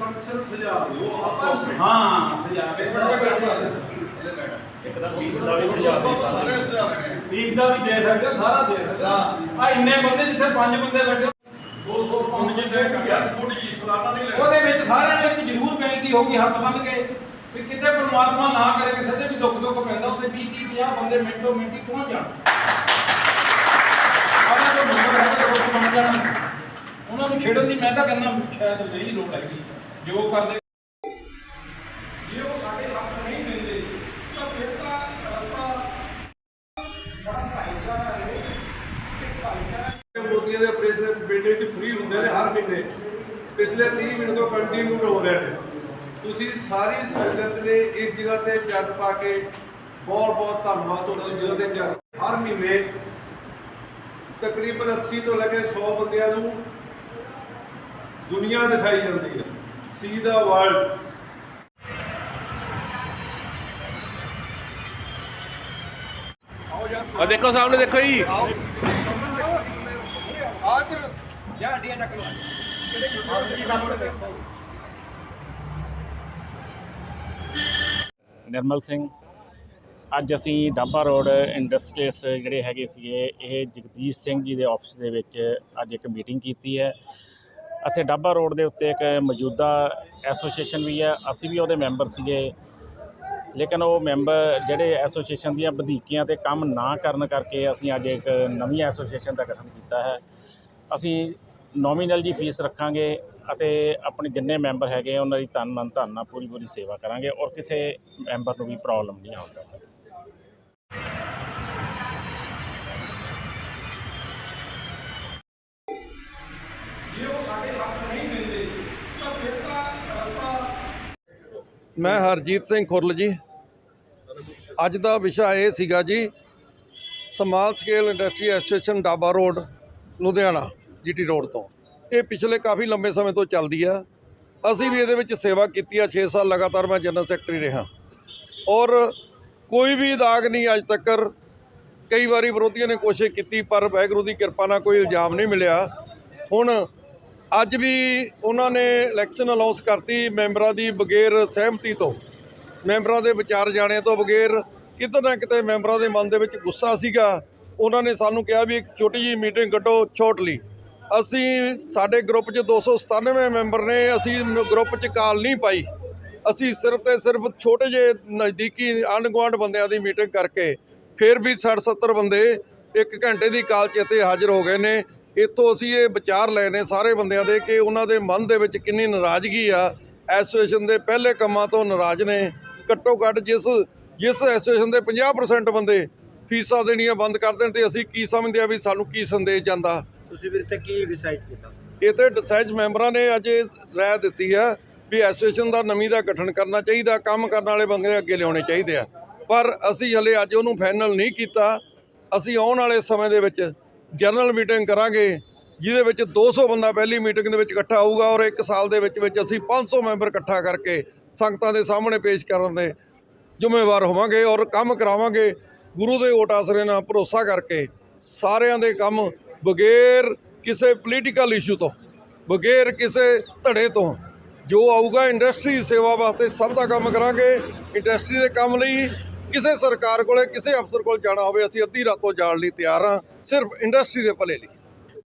ਪਰ ਸਿਰਫ ਸਜਾ ਦਿਓ ਆਪਾਂ। ਹਾਂ ਸਜਾ ਕੇ ਇੱਕ ਤਾਂ ਫੀਸ ਦਾ ਵੀ ਸੁਝਾਅ ਦੇ ਸਕਦੇ ਸਾਰੇ ਸਜਾ ਦੇਣੇ ਫੀਸ ਦਾ ਵੀ ਦੇ ਸਕਦੇ ਹੋ, ਸਾਰਾ ਦੇ ਸਕਦੇ ਹਾਂ। ਆ ਇੰਨੇ ਬੰਦੇ ਜਿੱਥੇ ਪੰਜ ਬੰਦੇ ਬੈਠੇ ਦੋ ਦੋ ਹੁਣ ਜਿੱਦੇ ਕਰ ਥੋੜੀ ਜਿਹੀ ਸਲਾਨਾ ਨਹੀਂ ਲੈਣੀ। ਉਹਦੇ ਵਿੱਚ ਸਾਰਿਆਂ ਨੂੰ ਇੱਕ ਜ਼ਰੂਰ ਬੇਨਤੀ ਹੋਗੀ ਹੱਥ ਬੰਨ ਕੇ ਵੀ ਕਿਤੇ ਪਰਮਾਤਮਾ ਨਾ ਕਰੇ ਕਿਸੇ ਦੇ ਵੀ ਦੁੱਖ ਦੁੱਖ ਪੈਂਦਾ ਉੱਥੇ 20 30 50 ਬੰਦੇ ਮਿੰਟੋ ਮਿੰਟੀ ਪਹੁੰਚ ਜਾਣ। ਉਹਨਾਂ ਨੂੰ ਨੰਬਰ ਹੈ ਤਾਂ ਦੁੱਖ ਬਣ ਜਾਣਾ। ਉਹਨਾਂ ਨੂੰ ਛੇੜਨ ਦੀ ਮੈਂ ਤਾਂ ਕਹਿੰਦਾ ਸ਼ਾਇਦ ਨਹੀਂ ਲੋੜ ਹੈਗੀ। ਜੋ ਕਰਦੇ ਜੇ ਉਹ ਸਾਡੇ ਹੱਥ ਨਹੀਂ ਦਿੰਦੇ ਤਾਂ ਫਿਰ ਤਾਂ ਰਸਤਾ ਬੜਾ ਭਾਈਚਾਰਾ ਹੈ। ਤੇ ਭਾਈਚਾਰਾ ਮੋਦੀਆਂ ਦੇ ਇਸ ਬਿਲਡਿੰਗ 'ਚ ਫ੍ਰੀ ਹੁੰਦੇ ਨੇ ਹਰ ਮਹੀਨੇ। ਪਿਛਲੇ 30 ਮਹੀਨੇ ਤੋਂ ਕੰਟੀਨਿਊ ਹੋ ਰਹੇ ਨੇ। ਤੁਸੀਂ ਸਾਰੀ ਸੰਗਤ ਨੇ ਇਸ ਜਗ੍ਹਾ ਤੇ ਚੱਲ ਪਾ ਕੇ ਬਹੁਤ ਬਹੁਤ ਧੰਨਵਾਦ ਤੁਹਾਡਾ ਜਗ੍ਹਾ ਤੇ ਚੱਲ ਹਰ ਮਹੀਨੇ ਤਕਰੀਬਨ 80 ਤੋਂ ਲੈ ਕੇ 100 ਬੰਦਿਆਂ ਨੂੰ ਦੁਨੀਆ ਦਿਖਾਈ ਜਾਂਦੀ ਹੈ। ਸੀ ਦਾ ਵਰਲਡ ਆ ਦੇਖੋ ਸਾਹਮਣੇ ਦੇਖੋ ਜੀ। ਨਿਰਮਲ ਸਿੰਘ ਅੱਜ ਅਸੀਂ ਡਾਬਾ ਰੋਡ ਇੰਡਸਟਰੀਸ ਜਿਹੜੇ ਹੈਗੇ ਸੀਗੇ ਇਹ ਜਗਦੀਸ਼ ਸਿੰਘ ਜੀ ਦੇ ਆਫਿਸ ਦੇ ਵਿੱਚ ਅੱਜ ਇੱਕ ਮੀਟਿੰਗ ਕੀਤੀ ਹੈ। ਇੱਥੇ ਡਾਬਾ ਰੋਡ ਦੇ ਉੱਤੇ ਇੱਕ ਮੌਜੂਦਾ ਐਸੋਸੀਏਸ਼ਨ ਵੀ ਹੈ। ਅਸੀਂ ਵੀ ਉਹਦੇ ਮੈਂਬਰ ਸੀਗੇ। ਲੇਕਿਨ ਉਹ ਮੈਂਬਰ ਜਿਹੜੇ ਐਸੋਸੀਏਸ਼ਨ ਦੀਆਂ ਵਧੀਕੀਆਂ ਤੇ ਕੰਮ ਨਾ ਕਰਨ ਕਰਕੇ ਅਸੀਂ ਅੱਜ ਇੱਕ ਨਵੀਂ ਐਸੋਸੀਏਸ਼ਨ ਦਾ ਗਠਨ ਕੀਤਾ ਹੈ। ਅਸੀਂ ਨੋਮੀਨਲ ਜੀ ਫੀਸ ਰੱਖਾਂਗੇ ਅਤੇ ਆਪਣੇ ਜਿੰਨੇ ਮੈਂਬਰ ਹੈਗੇ ਉਹਨਾਂ ਦੀ ਤਨ ਮਨ ਧਨ ਨਾਲ ਪੂਰੀ ਪੂਰੀ ਸੇਵਾ ਕਰਾਂਗੇ ਔਰ ਕਿਸੇ ਮੈਂਬਰ ਨੂੰ ਵੀ ਪ੍ਰੋਬਲਮ ਨਹੀਂ ਆਉਣ ਮੈਂ ਹਰਜੀਤ ਸਿੰਘ ਖੁਰਲ ਜੀ। ਅੱਜ ਦਾ ਵਿਸ਼ਾ ਇਹ ਸੀਗਾ ਜੀ, small scale industry association Daba road, Ludhiana, GT road ਤੋਂ। ਇਹ ਪਿਛਲੇ ਕਾਫੀ ਲੰਬੇ ਸਮੇਂ ਤੋਂ ਚੱਲਦੀ ਆ। ਅਸੀਂ ਵੀ ਇਹਦੇ ਵਿੱਚ ਸੇਵਾ ਕੀਤੀ ਆ 6 ਸਾਲ ਲਗਾਤਾਰ ਮੈਂ ਜਨਰਲ ਸੈਕਟਰੀ ਰਿਹਾ। ਔਰ ਕੋਈ ਵੀ ਦਾਗ ਨਹੀਂ ਅੱਜ ਤੱਕ ਕਈ ਵਾਰੀ ਵਿਰੋਧੀਆਂ ਨੇ ਕੋਸ਼ਿਸ਼ ਕੀਤੀ, ਪਰ ਵਾਹਿਗੁਰੂ ਦੀ ਕਿਰਪਾ ਨਾਲ ਕੋਈ ਇਲਜ਼ਾਮ ਨਹੀਂ ਮਿਲਿਆ। ਹੁਣ ਅੱਜ ਵੀ ਉਹਨਾਂ ਨੇ ਇਲੈਕਸ਼ਨ ਅਨਾਉਂਸ ਕਰਤੀ ਮੈਂਬਰਾਂ ਦੀ ਬਗੈਰ ਸਹਿਮਤੀ ਤੋਂ। ਮੈਂਬਰਾਂ ਦੇ ਵਿਚਾਰ ਜਾਣੇ ਤੋਂ ਬਗੈਰ ਕਿਤੇ ਨਾ ਕਿਤੇ ਮੈਂਬਰਾਂ ਦੇ ਮਨ ਦੇ ਵਿੱਚ ਗੁੱਸਾ ਸੀਗਾ। ਉਹਨਾਂ ਨੇ ਸਾਨੂੰ ਕਿਹਾ ਵੀ ਇੱਕ ਛੋਟੀ ਜਿਹੀ ਮੀਟਿੰਗ ਕੱਢੋ ਛੋਟਲੀ ਅਸੀਂ ਸਾਡੇ ਗਰੁੱਪ 'ਚ 297 ਮੈਂਬਰ ਨੇ, ਅਸੀਂ ਗਰੁੱਪ 'ਚ ਕਾਲ ਨਹੀਂ ਪਾਈ। ਅਸੀਂ ਸਿਰਫ ਤੇ ਸਿਰਫ ਛੋਟੇ ਜਿਹੇ ਨਜ਼ਦੀਕੀ ਆਂਢ ਗੁਆਂਢ ਬੰਦਿਆਂ ਦੀ ਮੀਟਿੰਗ ਕਰਕੇ ਫਿਰ ਵੀ 60 70 ਬੰਦੇ ਇੱਕ ਘੰਟੇ ਦੀ ਕਾਲ 'ਚ ਇੱਥੇ ਹਾਜ਼ਰ ਹੋ ਗਏ ਨੇ। ਇੱਥੋਂ ਅਸੀਂ ਇਹ ਵਿਚਾਰ ਲਏ ਨੇ ਸਾਰੇ ਬੰਦਿਆਂ ਦੇ ਕਿ ਉਹਨਾਂ ਦੇ ਮਨ ਦੇ ਵਿੱਚ ਕਿੰਨੀ ਨਾਰਾਜ਼ਗੀ ਆ। ਐਸੋਸੀਏਸ਼ਨ ਦੇ ਪਹਿਲੇ ਕੰਮਾਂ ਤੋਂ ਨਾਰਾਜ਼ ਨੇ। ਘੱਟੋ ਘੱਟ ਜਿਸ ਜਿਸ ਐਸੋਸੀਏਸ਼ਨ ਦੇ 50% ਬੰਦੇ ਫੀਸਾਂ ਦੇਣੀਆਂ ਬੰਦ ਕਰ ਦੇਣ ਤੇ ਅਸੀਂ ਕੀ ਸਮਝਦੇ ਆ ਵੀ ਸਾਨੂੰ ਕੀ ਸੰਦੇਸ਼ ਜਾਂਦਾ। ਤੁਸੀਂ ਵੀਰ ਤੇ ਕੀ ਡਿਸਾਈਡ ਕੀਤਾ? ਇਹ ਤੇ ਡਿਸਾਈਡ ਮੈਂਬਰਾਂ ਨੇ ਅੱਜ ਇਹ ਰਾਏ ਦਿੱਤੀ ਆ ਵੀ ਐਸੋਸੀਏਸ਼ਨ ਦਾ ਨਵੀਂ ਦਾ ਗਠਨ ਕਰਨਾ ਚਾਹੀਦਾ ਕੰਮ ਕਰਨ ਵਾਲੇ ਬੰਦੇ ਅੱਗੇ ਲਿਆਉਣੇ ਚਾਹੀਦੇ ਆ। ਪਰ ਅਸੀਂ ਹਲੇ ਅੱਜ ਉਹਨੂੰ ਫਾਈਨਲ ਨਹੀਂ ਕੀਤਾ। ਅਸੀਂ ਆਉਣ ਵਾਲੇ ਸਮੇਂ ਦੇ ਵਿੱਚ ਜਨਰਲ ਮੀਟਿੰਗ ਕਰਾਂਗੇ, ਜਿਹਦੇ ਵਿੱਚ 200 ਬੰਦਾ ਪਹਿਲੀ ਮੀਟਿੰਗ ਦੇ ਵਿੱਚ ਇਕੱਠਾ ਹੋਊਗਾ ਔਰ ਇੱਕ ਸਾਲ ਦੇ ਵਿੱਚ ਵਿੱਚ ਅਸੀਂ 500 ਮੈਂਬਰ ਇਕੱਠਾ ਕਰਕੇ ਸੰਗਤਾਂ ਦੇ ਸਾਹਮਣੇ ਪੇਸ਼ ਕਰਨ ਦੇ ਜ਼ਿੰਮੇਵਾਰ ਹੋਵਾਂਗੇ ਔਰ ਕੰਮ ਕਰਾਵਾਂਗੇ। ਗੁਰੂ ਦੇ ਓਟ ਆਸਰੇ ਨਾਲ ਭਰੋਸਾ ਕਰਕੇ ਸਾਰਿਆਂ ਦੇ ਕੰਮ ਬਗੈਰ ਕਿਸੇ ਪੋਲੀਟੀਕਲ ਇਸ਼ੂ ਤੋਂ, ਬਗੈਰ ਕਿਸੇ ਧੜੇ ਤੋਂ ਜੋ ਆਊਗਾ ਇੰਡਸਟਰੀ ਸੇਵਾ ਵਾਸਤੇ ਸਭ ਦਾ ਕੰਮ ਕਰਾਂਗੇ। ਇੰਡਸਟਰੀ ਦੇ ਕੰਮ ਲਈ ਕਿਸੇ ਸਰਕਾਰ ਕੋਲੇ, ਕਿਸੇ ਅਫਸਰ ਕੋਲ ਜਾਣਾ ਹੋਵੇ, ਅਸੀਂ ਅੱਧੀ ਰਾਤੋਂ ਜਾਣ ਲਈ ਤਿਆਰ ਹਾਂ, ਸਿਰਫ ਇੰਡਸਟਰੀ ਦੇ ਭਲੇ ਲਈ।